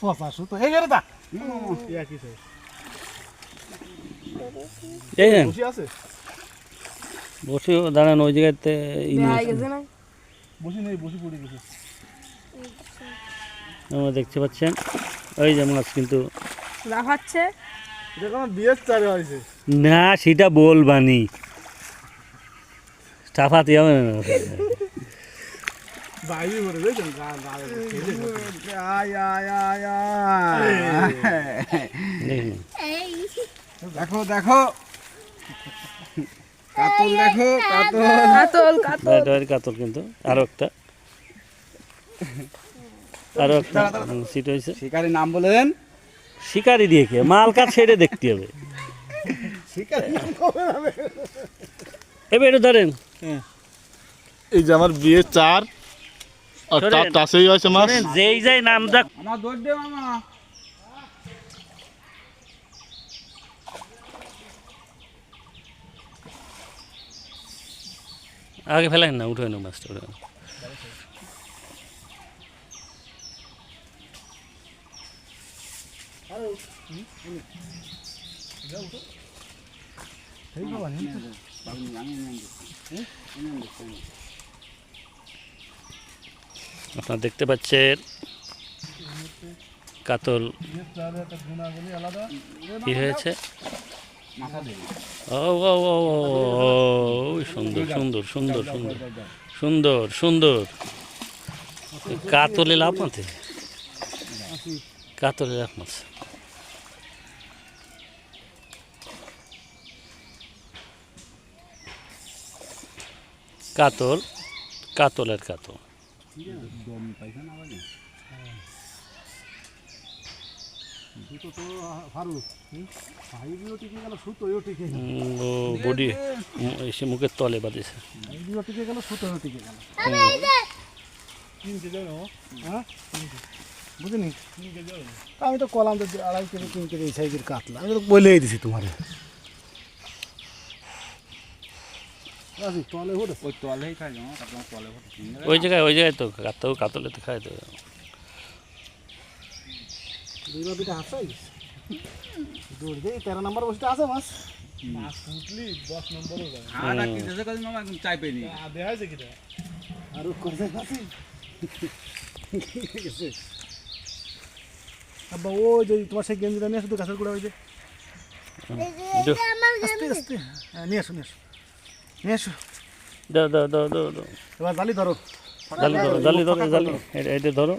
পচা সুতো এই গেলে দা এই দেন বসে দাঁড়ান ওই জায়গাতে ই নিয়ে দেখা গেছে না বসি নেই বসি পড়ে গেছে। আমরা দেখতে পাচ্ছেন ওই যে মাছ কিন্তু। না সেটা বলবানি। টাফাতে হবে না। বাইরে করে দেখছেন গা গা আয় আয় আয় আয় দেখুন দেখো দেখো। কাতল দেখো কাতল। কাতল কাতল। কাতল কিন্তু। আরও একটা। আরও একটা। সিট হয়েছে। শিকারি নাম বলে দেন। শিকারি দিয়ে কে? মাল কাজ সেটা দেখতে হবে। শিকারি এবার এটা ধরেন। এই যে আমার বিয়ে চার। আর শোনেন। চার টাসেই হয়েছে মাছ শোনেন, যেই যাই নাম যাক আমার দৌড় দে মামা আগে ফেলেন না উঠে না মাছটা উঠে না। আপনারা দেখতে পাচ্ছেন কাতল কি হয়েছে? ও ও ও সুন্দর সুন্দর সুন্দর সুন্দর সুন্দর সুন্দর। কাতলে লাভ মাথে কাতলে লাভ মাছ কাতল, কাতলের কাতল। সুতো তো হারু হাইবিও টিকে গেল সুতোও টিকে গেল বডি এসে মুখের তলে বাঁধেছে হাইবিও টিকে গেল সুতোও টিকে গেল না ও? হ্যাঁ বুঝিনি আমি তো কলাম তো আড়াই কেজি তিন কেজি এই সাইজের কাতলা আমি তো বলেই দিছি তোমার তলে হতে ওই জায়গায় ওই জায়গায় তো কাতল কাতলে তো খায় তো তেরো নম্বর বসতে আছে মাছ। আছে গেছে আব্বা ও যে তোমার সেই গেঞ্জিটা নিয়ে আসো তো গাছের গোড়া ওই যে। আস্তে আস্তে। হ্যাঁ নিয়ে আসো নিয়ে আসো। নিয়ে আসো। দাও দাও দাও দাও দাও। এবার জালি ধরো। জালি ধরো জালি ধরো জালি। এটা ধরো।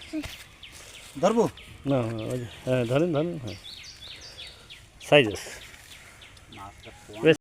ধরবো? না হ্যাঁ ধরেন ধরেন হ্যাঁ। সাইজ আছে